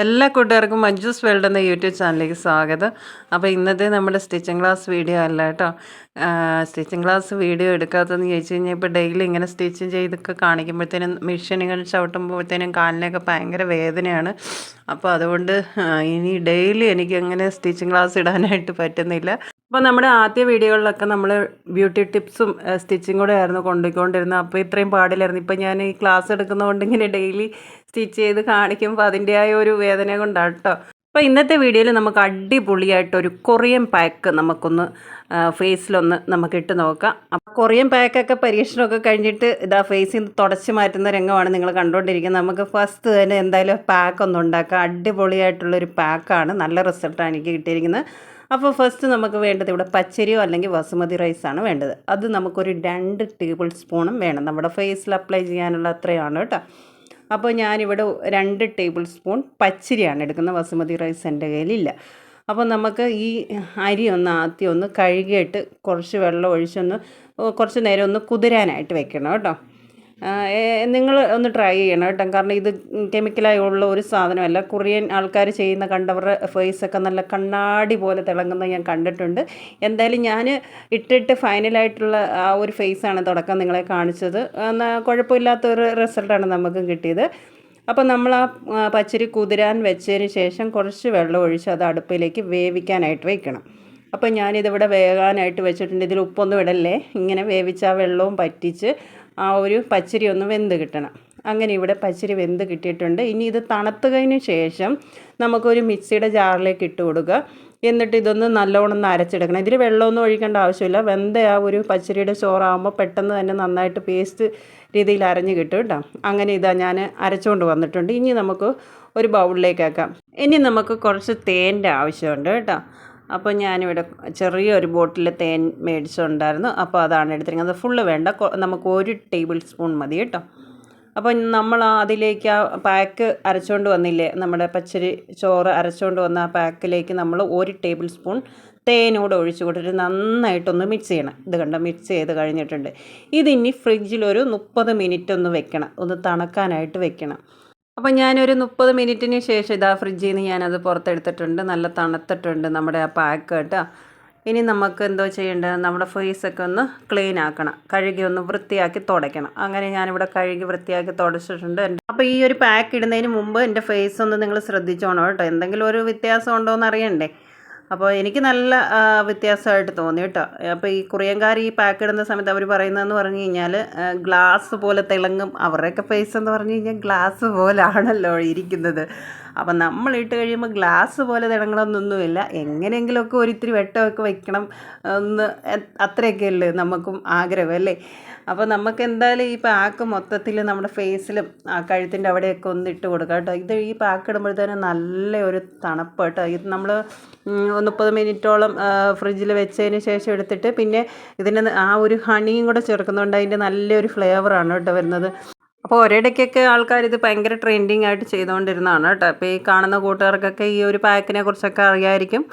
എല്ലാ കൂട്ടുകാർക്കും മഞ്ജൂസ് വേൾഡ് എന്ന യൂട്യൂബ് ചാനലിലേക്ക് സ്വാഗതം. അപ്പോൾ ഇന്നത്തെ നമ്മുടെ സ്റ്റിച്ചിങ് ക്ലാസ് വീഡിയോ അല്ല കേട്ടോ. സ്റ്റിച്ചിങ് ക്ലാസ് വീഡിയോ എടുക്കാത്തതെന്ന് ചോദിച്ചു കഴിഞ്ഞാൽ ഇപ്പോൾ ഡെയിലി ഇങ്ങനെ സ്റ്റിച്ച് ചെയ്തൊക്കെ കാണിക്കുമ്പോഴത്തേനും മെഷീനുകൾ ചവിട്ടുമ്പോഴത്തേനും കാലിനൊക്കെ ഭയങ്കര വേദനയാണ്. അപ്പോൾ അതുകൊണ്ട് ഇനി ഡെയിലി എനിക്ക് അങ്ങനെ സ്റ്റിച്ചിങ് ക്ലാസ് ഇടാനായിട്ട് പറ്റുന്നില്ല. അപ്പോൾ നമ്മുടെ ആദ്യ വീഡിയോകളിലൊക്കെ നമ്മൾ ബ്യൂട്ടി ടിപ്സും സ്റ്റിച്ചിങ് കൂടെ ആയിരുന്നു കൊണ്ടുപോയിക്കൊണ്ടിരുന്നത്. അപ്പോൾ ഇത്രയും പാടില്ലായിരുന്നു. ഇപ്പോൾ ഞാൻ ഈ ക്ലാസ് എടുക്കുന്നതുകൊണ്ട് ഇങ്ങനെ ഡെയിലി സ്റ്റിച്ച് ചെയ്ത് കാണിക്കുമ്പോൾ അതിന്റെതായ ഒരു വേദന കൊണ്ടാണ് കേട്ടോ അപ്പോൾ ഇന്നത്തെ വീഡിയോയിൽ നമുക്ക് അടിപൊളിയായിട്ട് ഒരു കൊറിയൻ പാക്ക് നമുക്കൊന്ന് ഫേസിലൊന്ന് നമുക്ക് ഇട്ട് നോക്കാം. അപ്പോൾ കൊറിയൻ പാക്കൊക്കെ പരീക്ഷണമൊക്കെ കഴിഞ്ഞിട്ട് ഇതാ ഫേസിൽ നിന്ന് തുടച്ച് മാറ്റുന്ന രംഗമാണ് നിങ്ങൾ കണ്ടുകൊണ്ടിരിക്കുന്നത്. നമുക്ക് ഫസ്റ്റ് തന്നെ എന്തായാലും പാക്ക് ഒന്ന് ഉണ്ടാക്കാം. അടിപൊളിയായിട്ടുള്ളൊരു പാക്കാണ് നല്ല റിസൾട്ടാണ് എനിക്ക് കിട്ടിയിരിക്കുന്നത്. അപ്പോൾ ഫസ്റ്റ് നമുക്ക് വേണ്ടത് ഇവിടെ പച്ചരിയോ അല്ലെങ്കിൽ ബസുമതി റൈസാണ് വേണ്ടത്. അത് നമുക്കൊരു രണ്ട് ടേബിൾ സ്പൂണും വേണം. നമ്മുടെ ഫേസിൽ അപ്ലൈ ചെയ്യാനുള്ള അത്രയാണ് കേട്ടോ അപ്പോൾ ഞാനിവിടെ രണ്ട് ടേബിൾ സ്പൂൺ പച്ചരിയാണ് എടുക്കുന്നത്. ബസുമതി റൈസ് എന്റെ കയ്യിലില്ല. അപ്പോൾ നമുക്ക് ഈ അരി ഒന്ന് ആദ്യം ഒന്ന് കഴുകിയിട്ട് കുറച്ച് വെള്ളം ഒഴിച്ചൊന്ന് കുറച്ച് നേരം ഒന്ന് കുതിരാനായിട്ട് വെക്കണം കേട്ടോ. നിങ്ങൾ ഒന്ന് ട്രൈ ചെയ്യണം കേട്ടോ. കാരണം ഇത് കെമിക്കലായുള്ള ഒരു സാധനമല്ല. കൊറിയൻ ആൾക്കാർ ചെയ്യുന്ന കണ്ടവരുടെ ഒക്കെ നല്ല കണ്ണാടി പോലെ തിളങ്ങുന്നത് ഞാൻ കണ്ടിട്ടുണ്ട്. എന്തായാലും ഞാൻ ഇട്ടിട്ട് ഫൈനലായിട്ടുള്ള ആ ഒരു ഫേസാണ് തുടക്കം നിങ്ങളെ കാണിച്ചത്. എന്നാൽ കുഴപ്പമില്ലാത്തൊരു റിസൾട്ടാണ് നമുക്കും കിട്ടിയത്. അപ്പോൾ നമ്മൾ ആ, പച്ചരി കുതിരാൻ വെച്ചതിന് ശേഷം കുറച്ച് വെള്ളം ഒഴിച്ച് അത് അടുപ്പിലേക്ക് വേവിക്കാനായിട്ട് വയ്ക്കണം അപ്പോൾ ഞാനിതിവിടെ വേകാനായിട്ട് വെച്ചിട്ടുണ്ട്. ഇതിൽ ഉപ്പൊന്നും ഇടല്ലേ? ഇങ്ങനെ വേവിച്ച ആ വെള്ളവും പറ്റിച്ച് ആ ഒരു പച്ചരി ഒന്ന് വെന്ത് കിട്ടണം. അങ്ങനെ ഇവിടെ പച്ചരി വെന്ത് കിട്ടിയിട്ടുണ്ട്. ഇനി ഇത് തണുത്തതിന് ശേഷം നമുക്കൊരു മിക്സിയുടെ ജാറിലേക്ക് ഇട്ട് കൊടുക്കുക. എന്നിട്ട് ഇതൊന്ന് നല്ലോണം ഒന്ന് അരച്ചെടുക്കണം. ഇതിൽ വെള്ളമൊന്നും ഒഴിക്കേണ്ട ആവശ്യമില്ല. വെന്ത ആ ഒരു പച്ചരിയുടെ ചോറാകുമ്പോൾ പെട്ടെന്ന് തന്നെ നന്നായിട്ട് പേസ്റ്റ് രീതിയിൽ അരഞ്ഞ് കിട്ടും കേട്ടോ. അങ്ങനെ ഇതാ ഞാൻ അരച്ചുകൊണ്ട് വന്നിട്ടുണ്ട്. ഇനി നമുക്ക് ഒരു ബൗളിലേക്കാക്കാം ഇനി നമുക്ക് കുറച്ച് തേന്റെ ആവശ്യമുണ്ട് കേട്ടോ. അപ്പോൾ ഞാനിവിടെ ചെറിയൊരു ബോട്ടിൽ തേൻ മേടിച്ചിട്ടുണ്ടായിരുന്നു അപ്പോൾ അതാണ് എടുത്തിരിക്കുന്നത്. ഫുള്ള് വേണ്ട. നമുക്ക് ഒരു ടേബിൾ സ്പൂൺ മതി കേട്ടോ. അപ്പോൾ നമ്മൾ അതിലേക്ക് ആ പാക്ക് അരച്ചുകൊണ്ട് വന്നില്ലേ? നമ്മുടെ പച്ചരി ചോറ് അരച്ചുകൊണ്ട് വന്ന ആ പാക്കിലേക്ക് നമ്മൾ ഒരു ടേബിൾ സ്പൂൺ തേനോട് ഒഴിച്ചു കൊടുത്തിട്ട് നന്നായിട്ടൊന്ന് മിക്സ് ചെയ്യണം. ഇത് കണ്ട? മിക്സ് ചെയ്ത് കഴിഞ്ഞിട്ടുണ്ട്. ഇതിനി ഫ്രിഡ്ജിൽ ഒരു മുപ്പത് മിനിറ്റ് ഒന്ന് വെക്കണം. ഒന്ന് തണുക്കാനായിട്ട് വെക്കണം. അപ്പം ഞാനൊരു മുപ്പത് മിനിറ്റിന് ശേഷം ഇതാ ഫ്രിഡ്ജിൽ നിന്ന് ഞാനത് പുറത്തെടുത്തിട്ടുണ്ട്. നല്ല തണുത്തിട്ടുണ്ട് നമ്മുടെ ആ പാക്ക് കേട്ടോ. ഇനി നമുക്ക് എന്തോ ചെയ്യേണ്ടത് നമ്മുടെ ഫേസൊക്കെ ഒന്ന് ക്ലീൻ ആക്കണം. കഴുകി ഒന്ന് വൃത്തിയാക്കി തുടയ്ക്കണം. അങ്ങനെ ഞാനിവിടെ കഴുകി വൃത്തിയാക്കി തുടച്ചിട്ടുണ്ട്. അപ്പോൾ ഈ ഒരു പാക്ക് ഇടുന്നതിന് മുമ്പ് എന്റെ ഫേസ് ഒന്ന് നിങ്ങൾ ശ്രദ്ധിച്ചോണോ കേട്ടോ. എന്തെങ്കിലും ഒരു വ്യത്യാസം ഉണ്ടോ എന്ന് അറിയണ്ടേ? അപ്പോൾ എനിക്ക് നല്ല വ്യത്യാസമായിട്ട് തോന്നി കേട്ടോ. അപ്പോൾ ഈ കുറിയങ്കാർ ഈ പാക്ക് ഇടുന്ന സമയത്ത് അവർ പറയുന്നതെന്ന് പറഞ്ഞു കഴിഞ്ഞാൽ ഗ്ലാസ് പോലെ തിളങ്ങും. അവരുടെയൊക്കെ ഫേസ് എന്ന് പറഞ്ഞു കഴിഞ്ഞാൽ ഗ്ലാസ് പോലാണല്ലോ ഇരിക്കുന്നത്. അപ്പം നമ്മൾ ഇട്ട് കഴിയുമ്പോൾ ഗ്ലാസ് പോലെ തിടങ്ങളൊന്നൊന്നുമില്ല എങ്ങനെയെങ്കിലുമൊക്കെ ഒരിത്തിരി വെട്ടമൊക്കെ വയ്ക്കണം എന്ന് എ- അത്രയൊക്കെ അല്ലേ നമുക്കും ആഗ്രഹം അല്ലേ? അപ്പോൾ നമുക്ക് എന്തായാലും ഈ പാക്ക് മൊത്തത്തിൽ നമ്മുടെ ഫേസിലും ആ കഴുത്തിന്റെ അവിടെയൊക്കെ ഒന്ന് ഇട്ട് കൊടുക്കാം കേട്ടോ. ഇത് ഈ പാക്ക് ഇടുമ്പോഴത്തേനും നല്ല ഒരു തണുപ്പ് കേട്ടോ. ഇത് നമ്മൾ മുപ്പത് മിനിറ്റോളം ഫ്രിഡ്ജിൽ വെച്ചതിന് ശേഷം എടുത്തിട്ട് പിന്നെ ഇതിന് ആ ഒരു ഹണിയും കൂടെ ചേർക്കുന്നതുകൊണ്ട് അതിന്റെ നല്ലൊരു ഫ്ലേവറാണ് കേട്ടോ വരുന്നത്. അപ്പോൾ ഒരിടയ്ക്കൊക്കെ ആൾക്കാർ ഇത് ഭയങ്കര ട്രെൻഡിങ് ആയിട്ട് ചെയ്തുകൊണ്ടിരുന്നതാണ് കേട്ടോ. അപ്പോൾ ഈ കാണുന്ന കൂട്ടുകാർക്കൊക്കെ ഈ ഒരു പാക്കിനെ കുറിച്ചൊക്കെ അറിയായിരിക്കും.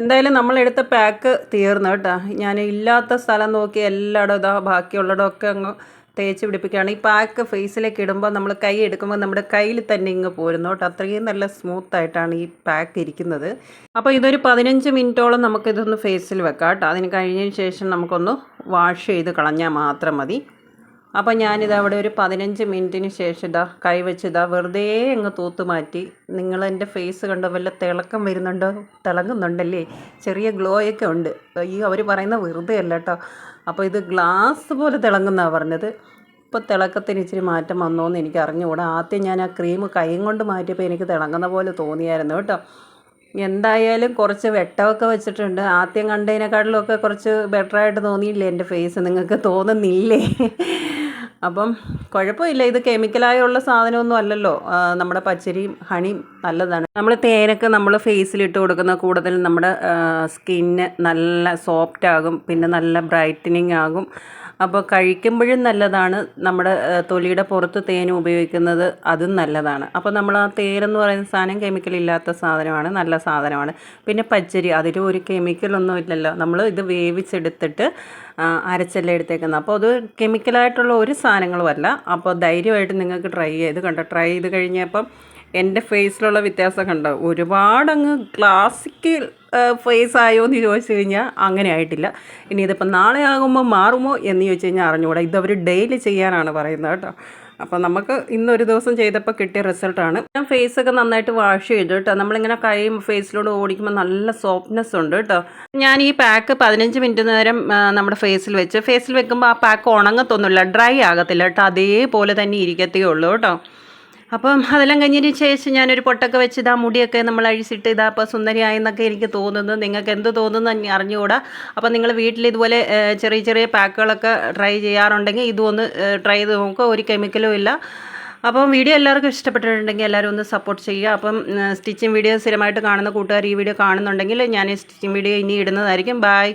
എന്തായാലും നമ്മളെടുത്ത പാക്ക് തീർന്നു കേട്ടോ. ഞാൻ ഇല്ലാത്ത സ്ഥലം നോക്കി എല്ലായിടും ഇതാ ബാക്കിയുള്ളിടമൊക്കെ അങ്ങ് തേച്ച് പിടിപ്പിക്കുകയാണ്. ഈ പാക്ക് ഫേസിലേക്ക് ഇടുമ്പോൾ നമ്മൾ കൈ എടുക്കുമ്പോൾ നമ്മുടെ കയ്യിൽ തന്നെ ഇങ്ങ് പോരുന്നു കേട്ടോ. അത്രയും നല്ല സ്മൂത്ത് ആയിട്ടാണ് ഈ പാക്ക് ഇരിക്കുന്നത്. അപ്പോൾ ഇതൊരു പതിനഞ്ച് മിനിറ്റോളം നമുക്കിതൊന്ന് ഫേസിൽ വെക്കാം കേട്ടോ. അതിന് കഴിഞ്ഞതിന് ശേഷം നമുക്കൊന്ന് വാഷ് ചെയ്ത് കളഞ്ഞാൽ മാത്രം മതി. അപ്പോൾ ഞാനിത് അവിടെ ഒരു പതിനഞ്ച് മിനിറ്റിന് ശേഷം ഇതാ കൈ വെച്ച് ഇതാ വെറുതെ അങ്ങ് തൂത്ത് മാറ്റി. നിങ്ങൾ എന്റെ ഫേസ് കണ്ടോ? വല്ല തിളക്കം വരുന്നുണ്ടോ? തിളങ്ങുന്നുണ്ടല്ലേ? ചെറിയ ഗ്ലോയൊക്കെ ഉണ്ട്. ഈ അവർ പറയുന്ന വെറുതെ അല്ല കേട്ടോ അപ്പോൾ ഇത് ഗ്ലാസ് പോലെ തിളങ്ങുന്നതാണ് പറഞ്ഞത്. ഇപ്പോൾ തിളക്കത്തിന് ഇച്ചിരി മാറ്റം വന്നോന്ന് എനിക്ക് അറിഞ്ഞുകൂടാ. ആദ്യം ഞാൻ ആ ക്രീം കൈയും കൊണ്ട് മാറ്റിയപ്പോൾ എനിക്ക് തിളങ്ങുന്ന പോലെ തോന്നിയായിരുന്നു കേട്ടോ. എന്തായാലും കുറച്ച് വെട്ടമൊക്കെ വെച്ചിട്ടുണ്ട്. ആദ്യം കണ്ടതിനെക്കാട്ടിലൊക്കെ കുറച്ച് ബെറ്ററായിട്ട് തോന്നിയില്ലേ എന്റെ ഫേസ് നിങ്ങൾക്ക് തോന്നുന്നില്ലേ? അപ്പം കുഴപ്പമില്ല ഇത് കെമിക്കലായുള്ള സാധനമൊന്നും അല്ലല്ലോ. നമ്മുടെ പച്ചരിയും ഹണിയും നല്ലതാണ്. നമ്മൾ തേനൊക്കെ നമ്മൾ ഫേസിലിട്ട് കൊടുക്കുന്ന കൂടുതൽ നമ്മുടെ സ്കിന്ന് നല്ല സോഫ്റ്റ് ആകും പിന്നെ നല്ല ബ്രൈറ്റനിങ് ആകും അപ്പോൾ കഴിക്കുമ്പോഴും നല്ലതാണ്. നമ്മുടെ തൊലിയുടെ പുറത്ത് തേൻ ഉപയോഗിക്കുന്നത് അതും നല്ലതാണ്. അപ്പോൾ നമ്മൾ ആ തേനെന്ന് പറയുന്ന സാധനം കെമിക്കൽ ഇല്ലാത്ത സാധനമാണ് നല്ല സാധനമാണ്. പിന്നെ പച്ചരി അതിലും ഒരു കെമിക്കലൊന്നും ഇല്ലല്ലോ. നമ്മൾ ഇത് വേവിച്ചെടുത്തിട്ട് അരച്ചെല്ലാം എടുത്തേക്കുന്നത്. അപ്പോൾ അത് കെമിക്കലായിട്ടുള്ള ഒരു സാധനങ്ങളുമല്ല. അപ്പോൾ ധൈര്യമായിട്ട് നിങ്ങൾക്ക് ട്രൈ ചെയ്ത് കണ്ടോ? ട്രൈ ചെയ്ത് കഴിഞ്ഞപ്പം എന്റെ ഫേസിലുള്ള വ്യത്യാസം കണ്ടോ ഒരുപാടങ്ങ് ക്ലാസിക്കൽ ഫേസ് ആയോ എന്ന് ചോദിച്ചു കഴിഞ്ഞാൽ അങ്ങനെ ആയിട്ടില്ല. ഇനി ഇതിപ്പോൾ നാളെ ആകുമ്പോൾ മാറുമോ എന്ന് ചോദിച്ചു കഴിഞ്ഞാൽ അറിഞ്ഞുകൂടാ ഇതവർ ഡെയിലി ചെയ്യാനാണ് പറയുന്നത് കേട്ടോ. അപ്പോൾ നമുക്ക് ഇന്നൊരു ദിവസം ചെയ്തപ്പോൾ കിട്ടിയ റിസൾട്ടാണ് ഞാൻ ഫേസൊക്കെ നന്നായിട്ട് വാഷ് ചെയ്തു കേട്ടോ. നമ്മളിങ്ങനെ കൈ ഫേസിലൂടെ ഓടിക്കുമ്പോൾ നല്ല സോഫ്റ്റ്നെസ് ഉണ്ട് കേട്ടോ. ഞാൻ ഈ പാക്ക് പതിനഞ്ച് മിനിറ്റ് നേരം നമ്മുടെ ഫേസിൽ വെച്ച്. ഫേസിൽ വെക്കുമ്പോൾ ആ പാക്ക് ഉണങ്ങത്തൊന്നുമില്ല. ഡ്രൈ ആകത്തില്ല കേട്ടോ. അതേപോലെ തന്നെ ഇരിക്കത്തേ ഉള്ളൂ കേട്ടോ. അപ്പം അതെല്ലാം കഴിഞ്ഞതിന് ശേഷം ഞാനൊരു പൊട്ടൊക്കെ വെച്ച് ഇതാ മുടിയൊക്കെ നമ്മൾ അഴിച്ചിട്ട് ഇതാ അപ്പോൾ സുന്ദരിയായെന്നൊക്കെ എനിക്ക് തോന്നുന്നു. നിങ്ങൾക്ക് എന്ത് തോന്നുന്നു അറിഞ്ഞുകൂടാ. അപ്പം നിങ്ങൾ വീട്ടിൽ ഇതുപോലെ ചെറിയ ചെറിയ പാക്കുകളൊക്കെ ട്രൈ ചെയ്യാറുണ്ടെങ്കിൽ ഇതൊന്ന് ട്രൈ ചെയ്ത് നോക്കുക. ഒരു കെമിക്കലും ഇല്ല. അപ്പം വീഡിയോ എല്ലാവർക്കും ഇഷ്ടപ്പെട്ടിട്ടുണ്ടെങ്കിൽ എല്ലാവരും ഒന്ന് സപ്പോർട്ട് ചെയ്യുക. അപ്പം സ്റ്റിച്ചിങ് വീഡിയോ സ്ഥിരമായിട്ട് കാണുന്ന കൂട്ടുകാർ ഈ വീഡിയോ കാണുന്നുണ്ടെങ്കിൽ ഞാൻ സ്റ്റിച്ചിങ് വീഡിയോ ഇനി ഇടുന്നതായിരിക്കും. ബായ്